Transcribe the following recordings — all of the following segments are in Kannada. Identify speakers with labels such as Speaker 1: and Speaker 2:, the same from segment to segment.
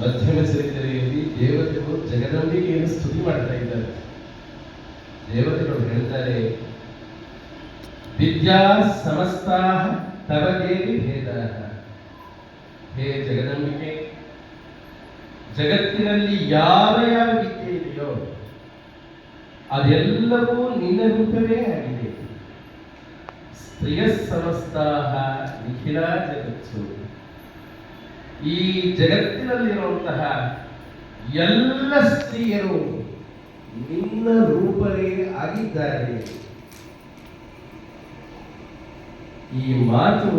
Speaker 1: ಮಧ್ಯಮ ಚರಿತ್ರೆಯಲ್ಲಿ ದೇವತೆಗಳು ಜಗದಂಬಿಕೆಯನ್ನು ಸ್ತುತಿ ಮಾಡ್ತಾ ಇದ್ದಾರೆ. ದೇವತೆಗಳು ಹೇಳ್ತಾರೆ, ವಿದ್ಯಾ ಸಮಸ್ತಾ ತವ ದೇವಿ ಭೇದ ಹೇ ಜಗದಂಬಿಕೆ, ಜಗತ್ತಿನಲ್ಲಿ ಯಾವ ಯಾವ ವಿದ್ಯೆ ಇದೆಯೋ, ಅದೆಲ್ಲವೂ ನಿನ್ನ ರೂಪವೇ ಸಮಸ್ತಾಹ ನಿಖಿಲ ಜಗತ್ಸು ಈ ಜಗತ್ತಿನಲ್ಲಿರುವಂತಹ ಎಲ್ಲ ಸ್ತ್ರೀಯರು ನಿನ್ನ ರೂಪರೇ ಆಗಿದ್ದಾರೆ. ಈ ಮಾತು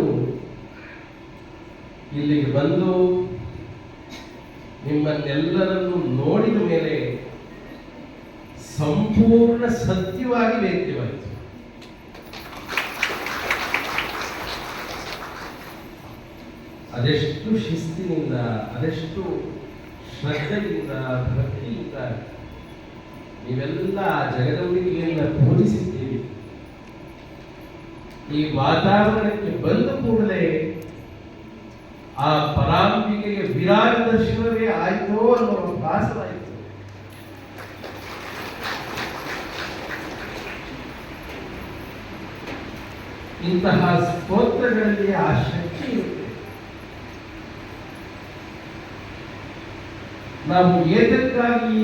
Speaker 1: ಇಲ್ಲಿಗೆ ಬಂದು ನಿಮ್ಮನ್ನೆಲ್ಲರನ್ನು ನೋಡಿದ ಮೇಲೆ ಸಂಪೂರ್ಣ ಸತ್ಯವಾಗಿ ವೇದ್ಯವಾಯಿತು ಅದೆಷ್ಟು ಶಿಸ್ತಿನಿಂದ, ಅದೆಷ್ಟು ಶ್ರದ್ಧೆಯಿಂದ, ಭಕ್ತಿಯಿಂದ ನೀವೆಲ್ಲ ಆ ಜಗದಂಬಿಕೆಯನ್ನ ಪೂಜಿಸಿದ್ದೀರಿ. ಈ ವಾತಾವರಣಕ್ಕೆ ಬಂದ ಕೂಡಲೇ ಆ ಪರಾಂಬಿಕೆಯ ವಿರಾಟ ದರ್ಶನವೇ ಆಯ್ತೋ ಅನ್ನೋ ಭಾಸವಾಯಿತು. ಇಂತಹ ಸ್ತೋತ್ರಗಳಲ್ಲಿ ಆ ಶಕ್ತಿ ಇರುತ್ತೆ. ನಾವು ಏತಕ್ಕಾಗಿ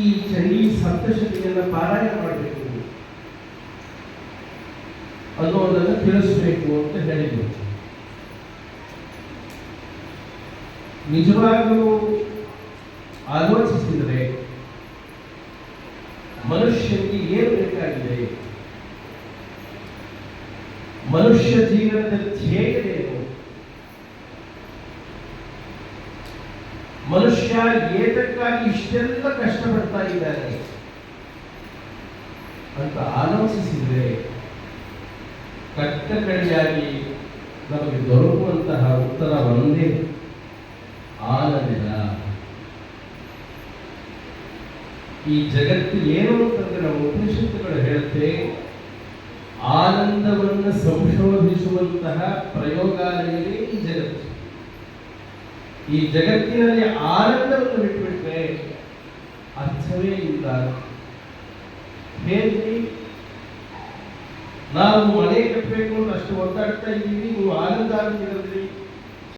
Speaker 1: ಈ ಚಳಿ ಸಪ್ತಶತಿಯನ್ನು ಪಾರಾಯಣ ಮಾಡಬೇಕು? ಅನ್ನೋದನ್ನು ತಿಳಿಸಬೇಕು ಅಂತ ಹೇಳಿದ್ರು. ನಿಜವಾಗಲೂ ಆಲೋಚಿಸಿದರೆ ಮನುಷ್ಯನಿಗೆ ಏನು ಬೇಕಾಗಿದೆ? ಮನುಷ್ಯ ಜೀವನದ ಧ್ಯೇಯವೇನು ಮನುಷ್ಯ ಏತಕ್ಕಾಗಿ ಇಷ್ಟೆಲ್ಲ ಕಷ್ಟಪಡ್ತಾ ಇದ್ದಾರೆ ಅಂತ ಆಲೋಚಿಸಿದ್ರೆ ಕಟ್ಟ ಕಡೆಯಾಗಿ ನಮಗೆ ದೊರಕುವಂತಹ ಉತ್ತರ ಒಂದೇ ಆನಂದ ಈ ಜಗತ್ತು ಏನು ಅಂತಂದ್ರೆ ನಮ್ಮ ಉಪನಿಷತ್ತುಗಳು ಹೇಳುತ್ತೆ, ಆನಂದವನ್ನು ಸಂಶೋಧಿಸುವಂತಹ ಪ್ರಯೋಗಾಲಯವೇ ಈ ಜಗತ್ತು. ಈ ಜಗತ್ತಿನಲ್ಲಿ ಆನಂದವನ್ನು ಬಿಟ್ಟುಬಿಟ್ರೆ ಅರ್ಥವೇ ಇಲ್ಲ ಹೇಗೆ ನಾವು ಮನೆ ಕಟ್ಟಬೇಕು ಅಂತ ಅಷ್ಟು ಒದ್ದಾಡ್ತಾ ಇದ್ದೀವಿ ನೀವು ಆನಂದ ಆಗ್ತಿರದ್ರಿ